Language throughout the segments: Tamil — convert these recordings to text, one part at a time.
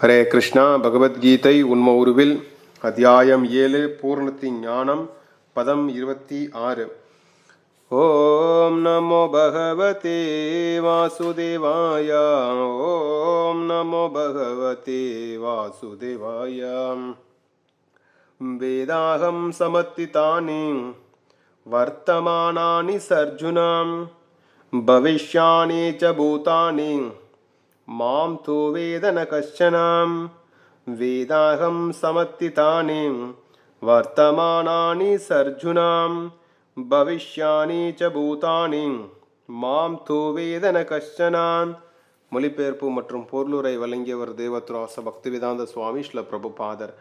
ஹரே கிருஷ்ணா பகவத்கீதை உண்ம உருவில் அத்தியாயம் ஏழு பூர்ணத்தின் ஞானம் பதம் இருபத்தி ஆறு ஓம் நமோ பகவதே வாசுதேவாய ஓம் நமோ பகவதே வாசுதேவாய வேதாகம் சமர்த்திதானி வர்த்தமானானி சர்ஜுனாம் भविष्याणि च भूतानि மாம் தூ வேதன கஷ்டனாம். வேதாகம் சமத்திதானி வர்த்தமானானி சர்ஜுனாம். பவிஷ்யானி ச பூதானி மாம் தூ வேதன கஷ்டனாம். மொழிபெயர்ப்பு மற்றும் பொருளுரை வழங்கியவர் தேவத்ராச பக்திவேதாந்த சுவாமி ஸ்ல பிரபுபாதர்.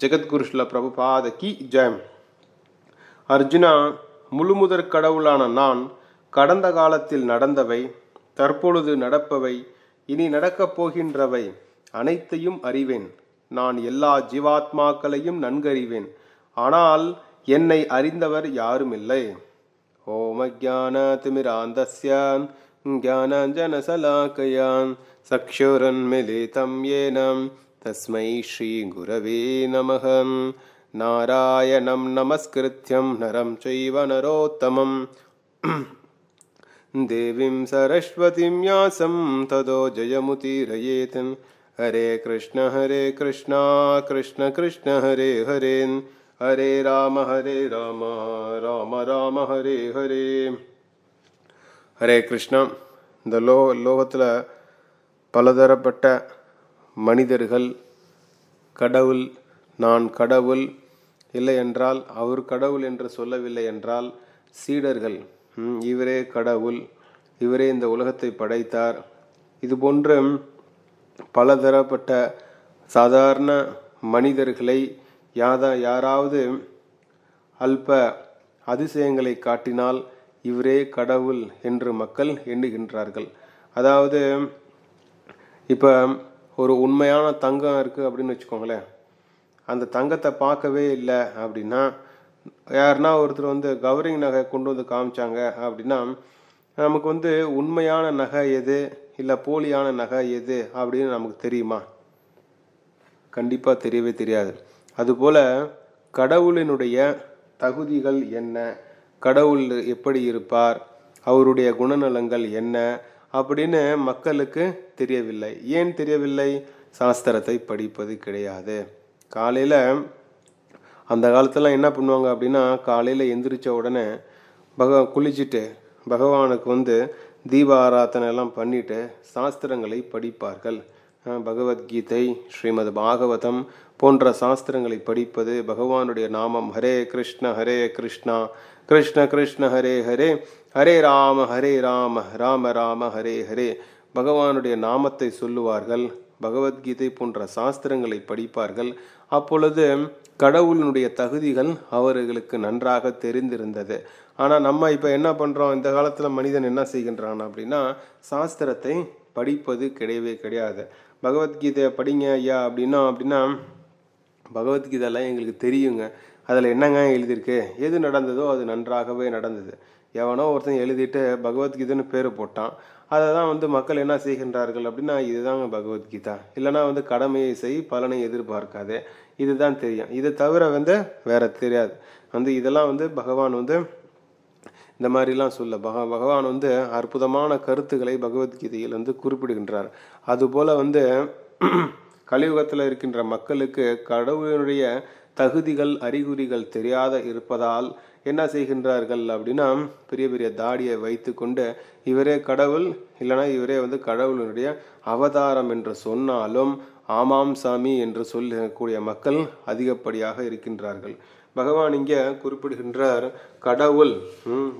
ஜெகத்குரு ஸ்ல பிரபுபாத கி. ஜெயம். அர்ஜுனா முழுமுதற் கடவுளான நான் கடந்த காலத்தில் நடந்தவை தற்பொழுது நடப்பவை இனி நடக்கப் போகின்றவை அனைத்தையும் அறிவேன் நான் எல்லா ஜீவாத்மாக்களையும் நன்கறிவேன் ஆனால் என்னை அறிந்தவர் யாருமில்லை ஓம ஜான திமிராந்தஸ்யான் ज्ञानाञ्जनशलाकयान् चक्षुरन्मिलितं येन तस्मै श्रीगुरवे नमः नारायणं नमस्कृत्यं नरं चैव नरोत्तमम् देवीं सरस्वतीं व्यासं तदो जयमुतीरयेत् हरे कृष्ण हरे कृष्ण कृष्ण कृष्ण हरे हरे हरे राम हरे राम राम राम हरे हरे ஹரே கிருஷ்ணா இந்த லோ லோகத்தில் பலதரப்பட்ட மனிதர்கள் கடவுள் நான் கடவுள் இல்லை என்றால் அவர் கடவுள் என்று சொல்லவில்லை என்றால் சீடர்கள் ம், இவரே கடவுள் இவரே இந்த உலகத்தை படைத்தார். இது போன்ற பலதரப்பட்ட சாதாரண மனிதர்களை யாதா யாராவது அல்ப அதிசயங்களை காட்டினால் இவரே கடவுள் என்று மக்கள் எண்ணுகின்றார்கள். அதாவது இப்போ ஒரு உண்மையான தங்கம் இருக்குது அப்படின்னு வச்சுக்கோங்களேன். அந்த தங்கத்தை பார்க்கவே இல்லை அப்படின்னா யாருன்னா ஒருத்தர் வந்து கவரிங் நகை கொண்டு வந்து காமிச்சாங்க அப்படின்னா நமக்கு வந்து உண்மையான நகை எது? இல்லை போலியான நகை எது? அப்படின்னு நமக்கு தெரியுமா? கண்டிப்பாக தெரியவே தெரியாது. அதுபோல் கடவுளினுடைய தகுதிகள் என்ன? கடவுள் எப்படி இருப்பார்? அவருடைய குணநலங்கள் என்ன? அப்படின்னு மக்களுக்கு தெரியவில்லை. ஏன் தெரியவில்லை? சாஸ்திரத்தை படிப்பது கிடையாது. காலையில் அந்த காலத்தெல்லாம் என்ன பண்ணுவாங்க அப்படின்னா காலையில் எந்திரிச்ச உடனே பக குளிச்சுட்டு பகவானுக்கு வந்து தீப ஆராதனை எல்லாம் பண்ணிட்டு சாஸ்திரங்களை படிப்பார்கள். பகவத்கீதை ஸ்ரீமத் பாகவதம் போன்ற சாஸ்திரங்களை படிப்பது பகவானுடைய நாமம் ஹரே கிருஷ்ண ஹரே கிருஷ்ணா கிருஷ்ண கிருஷ்ண ஹரே ஹரே ஹரே ராம ஹரே ராம ராம ராம ஹரே ஹரே பகவானுடைய நாமத்தை சொல்லுவார்கள். பகவத்கீதை போன்ற சாஸ்திரங்களை படிப்பார்கள். அப்பொழுது கடவுளினுடைய தகுதிகள் அவர்களுக்கு நன்றாக தெரிந்திருந்தது. ஆனால் நம்ம இப்போ என்ன பண்ணுறோம் இந்த காலத்தில் மனிதன் என்ன செய்கின்றான் அப்படின்னா சாஸ்திரத்தை படிப்பது கிடையவே கிடையாது. பகவத்கீதையை படிங்க ஐயா அப்படின்னா அப்படின்னா பகவத்கீதைலாம் எங்களுக்கு தெரியுங்க. அதில் என்னங்க எழுதியிருக்கு? எது நடந்ததோ அது நன்றாகவே நடந்தது. எவனோ ஒருத்தன் எழுதிட்டு பகவத்கீதைன்னு பேர் போட்டான். அதை தான் வந்து மக்கள் என்ன செய்கின்றார்கள் அப்படின்னா இதுதாங்க பகவத்கீதா. இல்லைன்னா வந்து கடமையை செய் பலனை எதிர்பார்க்காதே. இதுதான் தெரியும். இது தவிர வந்து வேற தெரியாது. வந்து இதெல்லாம் வந்து பகவான் வந்து இந்த மாதிரிலாம் சொல்ல பக பகவான் வந்து அற்புதமான கருத்துக்களை பகவத்கீதையில் வந்து குறிப்பிடுகின்றார். அதுபோல வந்து கலியுகத்தில் இருக்கின்ற மக்களுக்கு கடவுளுடைய தகுதிகள் அறிகுறிகள் தெரியாத இருப்பதால் என்ன செய்கின்றார்கள் அப்படின்னா பெரிய பெரிய தாடியை வைத்துக்கொண்டு இவரே கடவுள் இல்லைன்னா இவரே வந்து கடவுளினுடைய அவதாரம் என்று சொன்னாலும் ஆமாம் சாமி என்று சொல்லக்கூடிய மக்கள் அதிகப்படியாக இருக்கின்றார்கள். பகவான் இங்கே குறிப்பிடுகின்றார் கடவுள்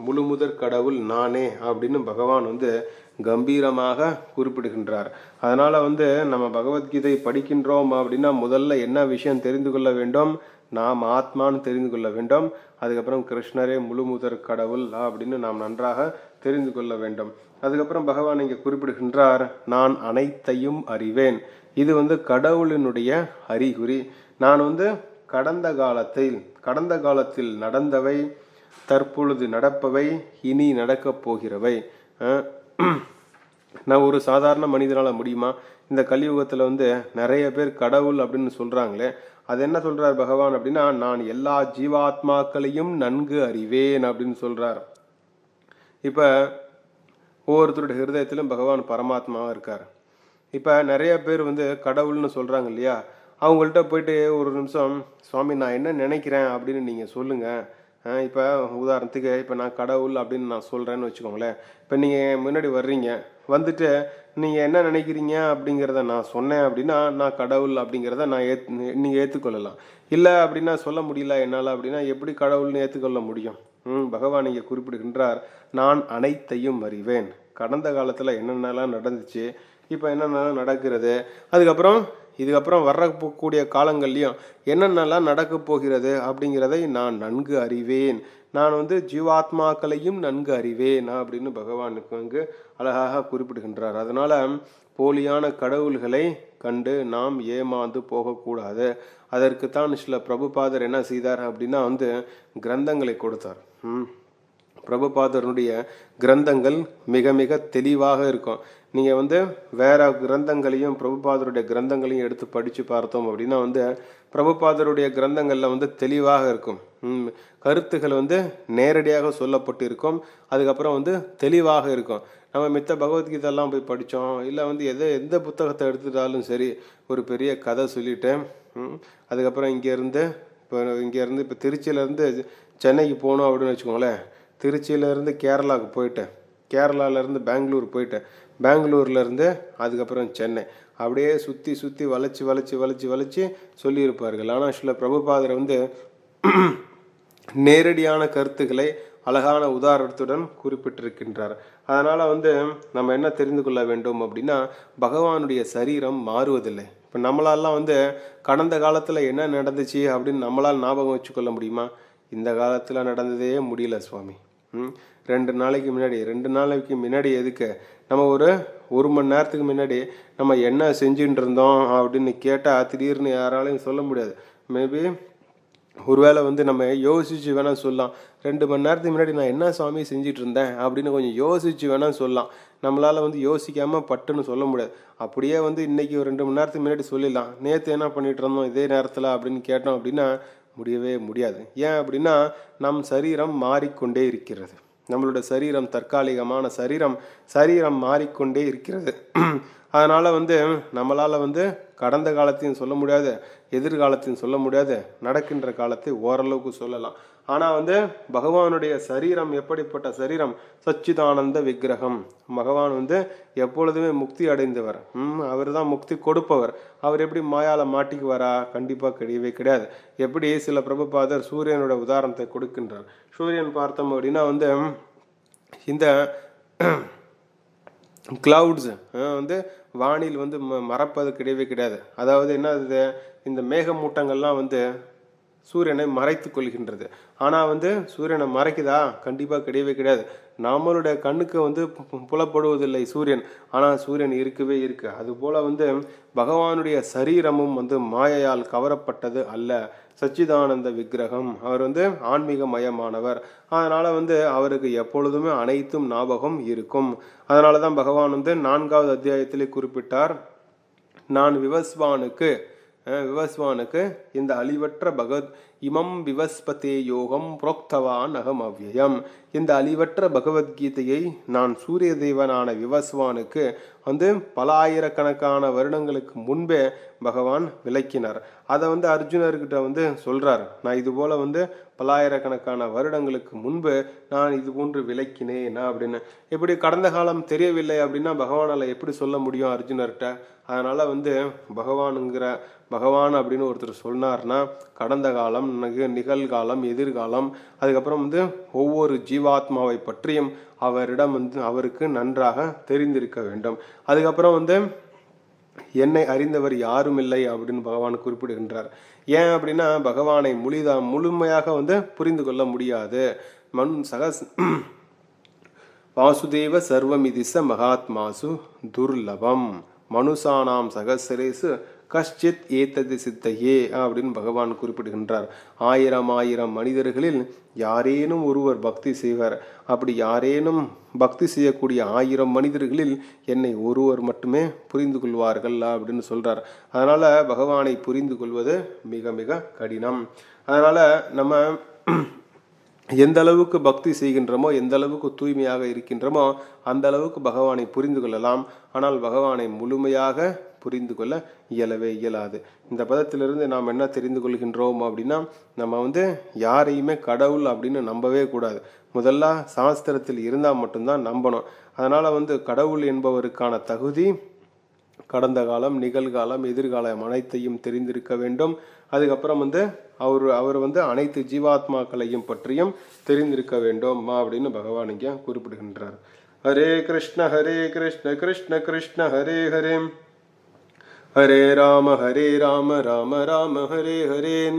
முழுமுதற் கடவுள் நானே அப்படின்னு பகவான் வந்து கம்பீரமாக குறிப்பிடுகின்றார். அதனால் வந்து நம்ம பகவத்கீதை படிக்கின்றோம் அப்படின்னா முதல்ல என்ன விஷயம் தெரிந்து கொள்ள வேண்டும்? நாம் ஆத்மான்னு தெரிந்து கொள்ள வேண்டும். அதுக்கப்புறம் கிருஷ்ணரே முழுமுதற் கடவுள் அப்படின்னு நாம் நன்றாக தெரிந்து கொள்ள வேண்டும். அதுக்கப்புறம் பகவான் இங்கே குறிப்பிடுகின்றார் நான் அனைத்தையும் அறிவேன். இது வந்து கடவுளினுடைய அறிகுறி. நான் வந்து கடந்த காலத்தில் கடந்த காலத்தில் நடந்தவை தற்பொழுது நடப்பவை இனி நடக்கப் போகிறவை. நான் ஒரு சாதாரண மனிதனால் முடியுமா? இந்த கலியுகத்தில் வந்து நிறைய பேர் கடவுள் அப்படின்னு சொல்கிறாங்களே அது என்ன சொல்கிறார் பகவான் அப்படின்னா நான் எல்லா ஜீவாத்மாக்களையும் நன்கு அறிவேன் அப்படின்னு சொல்கிறார் இப்போ ஒவ்வொருத்தருடைய ஹிருதயத்திலும் பகவான் பரமாத்மாவாக இருக்கார். இப்போ நிறைய பேர் வந்து கடவுள்னு சொல்கிறாங்க இல்லையா? அவங்கள்ட்ட போயிட்டு ஒரு நிமிஷம் சுவாமி நான் என்ன நினைக்கிறேன்? அப்படின்னு நீங்கள் சொல்லுங்கள் இப்போ உதாரணத்துக்கு இப்போ நான் கடவுள் அப்படின்னு நான் சொல்கிறேன்னு வச்சுக்கோங்களேன். இப்போ நீங்கள் முன்னாடி வர்றீங்க. வந்துட்டு நீங்கள் என்ன நினைக்கிறீங்க அப்படிங்கிறத நான் சொன்னேன் அப்படின்னா நான் கடவுள் அப்படிங்கிறத நான் ஏத் நீங்கள் ஏற்றுக்கொள்ளலாம் இல்லை அப்படின்னா சொல்ல முடியல என்னால் அப்படின்னா எப்படி கடவுள்னு ஏற்றுக்கொள்ள முடியும்? ம் பகவான் இங்கே குறிப்பிடுகின்றார் நான் அனைத்தையும் அறிவேன். கடந்த காலத்தில் என்னென்னலாம் நடந்துச்சு இப்போ என்னென்னலாம் நடக்கிறது அதுக்கப்புறம் இதுக்கப்புறம் வரக்கூடிய காலங்கள்லையும் என்னென்னலாம் நடக்க போகிறது அப்படிங்கிறதை நான் நன்கு அறிவேன். நான் வந்து ஜீவாத்மாக்களையும் நன்கு அறிவேன் அப்படின்னு பகவானுக்கு அங்கு அழகாக குறிப்பிடுகின்றார். அதனால் போலியான கடவுள்களை கண்டு நாம் ஏமாந்து போகக்கூடாது. அதற்கு தான் சில பிரபுபாதர் என்ன செய்தார் அப்படின்னா வந்து கிரந்தங்களை கொடுத்தார். ம். பிரபுபாதருடைய கிரந்தங்கள் மிக மிக தெளிவாக இருக்கும். நீங்கள் வந்து வேற கிரந்தங்களையும் பிரபுபாதருடைய கிரந்தங்களையும் எடுத்து படித்து பார்த்தோம் அப்படின்னா வந்து பிரபுபாதருடைய கிரந்தங்களில் வந்து தெளிவாக இருக்கும். கருத்துக்கள் வந்து நேரடியாக சொல்லப்பட்டு இருக்கும் அதுக்கப்புறம் வந்து தெளிவாக இருக்கும். நம்ம மித்த பகவத்கீதைலாம் போய் படித்தோம் இல்லை வந்து எதை எந்த புத்தகத்தை எடுத்துட்டாலும் சரி ஒரு பெரிய கதை சொல்லிட்டு அதுக்கப்புறம் இங்கேருந்து இப்போ இங்கேருந்து இப்போ திருச்சியிலேருந்து சென்னைக்கு போகணும் அப்படின்னு வச்சுக்கோங்களேன். திருச்சியிலேருந்து கேரளாவுக்கு போயிட்டேன். கேரளாவிலேருந்து பெங்களூர் போயிட்டேன். பெங்களூர்லேருந்து அதுக்கப்புறம் சென்னை. அப்படியே சுற்றி சுற்றி வளைச்சி வளைச்சி வளைச்சி வளைச்சி சொல்லியிருப்பார்கள். ஆனால் சில பிரபுபாதரை வந்து நேரடியான கருத்துக்களை அழகான உதாரணத்துடன் குறிப்பிட்டிருக்கின்றார். அதனால் வந்து நம்ம என்ன தெரிந்து கொள்ள வேண்டும் அப்படின்னா பகவானுடைய சரீரம் மாறுவதில்லை. இப்போ நம்மளாலாம் வந்து கடந்த காலத்தில் என்ன நடந்துச்சு அப்படின்னு நம்மளால் ஞாபகம் வச்சுக்கொள்ள முடியுமா? இந்த காலத்தில் நடந்ததே முடியல சுவாமி. ரெண்டு நாளைக்கு முன்னாடி ரெண்டு நாளைக்கு முன்னாடி எதுக்கு? நம்ம ஒரு ஒரு மணி நேரத்துக்கு முன்னாடி நம்ம என்ன செஞ்சுட்டு இருந்தோம் அப்படின்னு கேட்டால் திடீர்னு யாராலையும் சொல்ல முடியாது. மேபி ஒருவேளை வந்து நம்ம யோசிச்சு வேணால் சொல்லலாம். ரெண்டு மணி நேரத்துக்கு முன்னாடி நான் என்ன சாமி செஞ்சுட்டு இருந்தேன் அப்படின்னு கொஞ்சம் யோசிச்சு வேணால் சொல்லலாம். நம்மளால் வந்து யோசிக்காமல் பட்டுன்னு சொல்ல முடியாது. அப்படியே வந்து இன்னைக்கு ஒரு ரெண்டு மணி நேரத்துக்கு முன்னாடி சொல்லிடலாம். நேற்று என்ன பண்ணிகிட்டு இருந்தோம் இதே நேரத்தில் அப்படின்னு கேட்டோம் அப்படின்னா முடியவே முடியாது. ஏன் அப்படின்னா நம் சரீரம் மாறிக்கொண்டே இருக்கிறது. நம்மளோட சரீரம் தற்காலிகமான சரீரம் சரீரம் மாறிக்கொண்டே இருக்கிறது. அதனால் வந்து நம்மளால் வந்து கடந்த காலத்தையும் சொல்ல முடியாது எதிர்காலத்தையும் சொல்ல முடியாது நடக்கின்ற காலத்தை ஓரளவுக்கு சொல்லலாம். ஆனால் வந்து பகவானுடைய சரீரம் எப்படிப்பட்ட சரீரம்? சச்சிதானந்த விக்கிரகம். பகவான் வந்து எப்பொழுதுமே முக்தி அடைந்தவர். ம் அவர் தான் முக்தி கொடுப்பவர். அவர் எப்படி மாயால மாட்டிக்குவாரா? கண்டிப்பாக கிடையவே கிடையாது. எப்படி சில பிரபுபாதர் சூரியனோட உதாரணத்தை கொடுக்கின்றார். சூரியன் பார்த்தோம் அப்படின்னா வந்து இந்த கிளவுட்ஸ் வந்து வானில் வந்து ம மறப்பது கிடையவே கிடையாது. அதாவது என்ன இது? இந்த மேகமூட்டங்கள்லாம் வந்து சூரியனை மறைத்து கொள்கின்றது. ஆனால் வந்து சூரியனை மறைக்குதா? கண்டிப்பாக கிடையவே கிடையாது. நம்மளுடைய கண்ணுக்கு வந்து பு- புலப்படுவதில்லை சூரியன். ஆனால் சூரியன் இருக்கவே இருக்கு. அதுபோல் வந்து பகவானுடைய சரீரமும் வந்து மாயையால் கவரப்பட்டது அல்ல. சச்சிதானந்த விக்கிரகம். அவர் வந்து ஆன்மீக மயமானவர் அதனால் வந்து அவருக்கு எப்பொழுதுமே அனைத்தும் ஞாபகம் இருக்கும். அதனால தான் பகவான் வந்து நான்காவது அத்தியாயத்திலே குறிப்பிட்டார் நான் விவஸ்வானுக்கு விவஸ்வானுக்கு இந்த அழிவற்ற பகவத் இமம் விவஸ்பதே யோகம் புரோக்தவான் அகம் அவ்வியம் இந்த அழிவற்ற பகவத்கீதையை நான் சூரிய தேவனான விவஸ்வானுக்கு வந்து பல ஆயிரக்கணக்கான வருடங்களுக்கு முன்பே பகவான் விளக்கினார். அதை வந்து அர்ஜுனர்கிட்ட வந்து சொல்கிறார் நான் இதுபோல் வந்து பல்லாயிரக்கணக்கான வருடங்களுக்கு முன்பு நான் இது போன்று விளக்கினேன் அப்படின்னு. எப்படி கடந்த காலம் தெரியவில்லை அப்படின்னா பகவானால் எப்படி சொல்ல முடியும் அர்ஜுனர்கிட்ட? அதனால் வந்து பகவானுங்கிற பகவான் அப்படின்னு ஒருத்தர் சொன்னார்னா கடந்த காலம் நிக- நிகழ்காலம் எதிர்காலம் அதுக்கப்புறம் வந்து ஒவ்வொரு ஜீவாத்மாவை பற்றியும் அவரிடம் வந்து அவருக்கு நன்றாக தெரிந்திருக்க வேண்டும். அதுக்கப்புறம் வந்து என்னை அறிந்தவர் யாரும் இல்லை அப்படின்னு பகவான் குறிப்பிடுகின்றார். ஏன் அப்படின்னா பகவானை முழுதா முழுமையாக வந்து புரிந்து கொள்ள முடியாது. மண் சகஸ் வாசுதேவ சர்வமிதிச மகாத்மாசு துர்லபம். மனுஷானாம் சகசிரேசு கஷ்டித் ஏத்தது சித்தையே அப்படின்னு பகவான் குறிப்பிடுகின்றார். ஆயிரம் ஆயிரம் மனிதர்களில் யாரேனும் ஒருவர் பக்தி செய்வார். அப்படி யாரேனும் பக்தி செய்யக்கூடிய ஆயிரம் மனிதர்களில் என்னை ஒருவர் மட்டுமே புரிந்து கொள்வார்கள் அப்படின்னு சொல்கிறார் அதனால் பகவானை புரிந்து கொள்வது மிக மிக கடினம். அதனால் நம்ம எந்த அளவுக்கு பக்தி செய்கின்றோமோ எந்த அளவுக்கு தூய்மையாக இருக்கின்றோமோ அந்த அளவுக்கு பகவானை புரிந்து கொள்ளலாம். ஆனால் பகவானை முழுமையாக புரிந்து கொள்ள இயலவே இயலாது. இந்த பதத்திலிருந்து நாம் என்ன தெரிந்து கொள்கின்றோம் அப்படின்னா நம்ம வந்து யாரையுமே கடவுள் அப்படின்னு நம்பவே கூடாது. முதல்ல சாஸ்திரத்தில் இருந்தால் மட்டும்தான் நம்பணும். அதனால் வந்து கடவுள் என்பவருக்கான தகுதி கடந்த காலம் நிகழ்காலம் எதிர்காலம் அனைத்தையும் தெரிந்திருக்க வேண்டும். அதுக்கப்புறம் வந்து அவர் அவர் வந்து அனைத்து ஜீவாத்மாக்களையும் பற்றியும் தெரிந்திருக்க வேண்டும் அப்படின்னு பகவான் இங்கே குறிப்பிடுகின்றார். ஹரே கிருஷ்ண ஹரே கிருஷ்ண கிருஷ்ண கிருஷ்ண ஹரே ஹரே. ஹரே ராம ஹரே ராம ராம ராம ஹரே ஹரேன்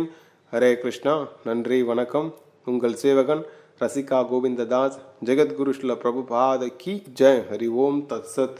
ஹரே கிருஷ்ணா நன்றி வணக்கம். உங்கள் சேவகன் ரசிகா கோவிந்ததாஸ் ஜெகத்குரு ஸ்ல பிரபுபாத கி ஜெய் ஹரி ஓம் தத் சத்.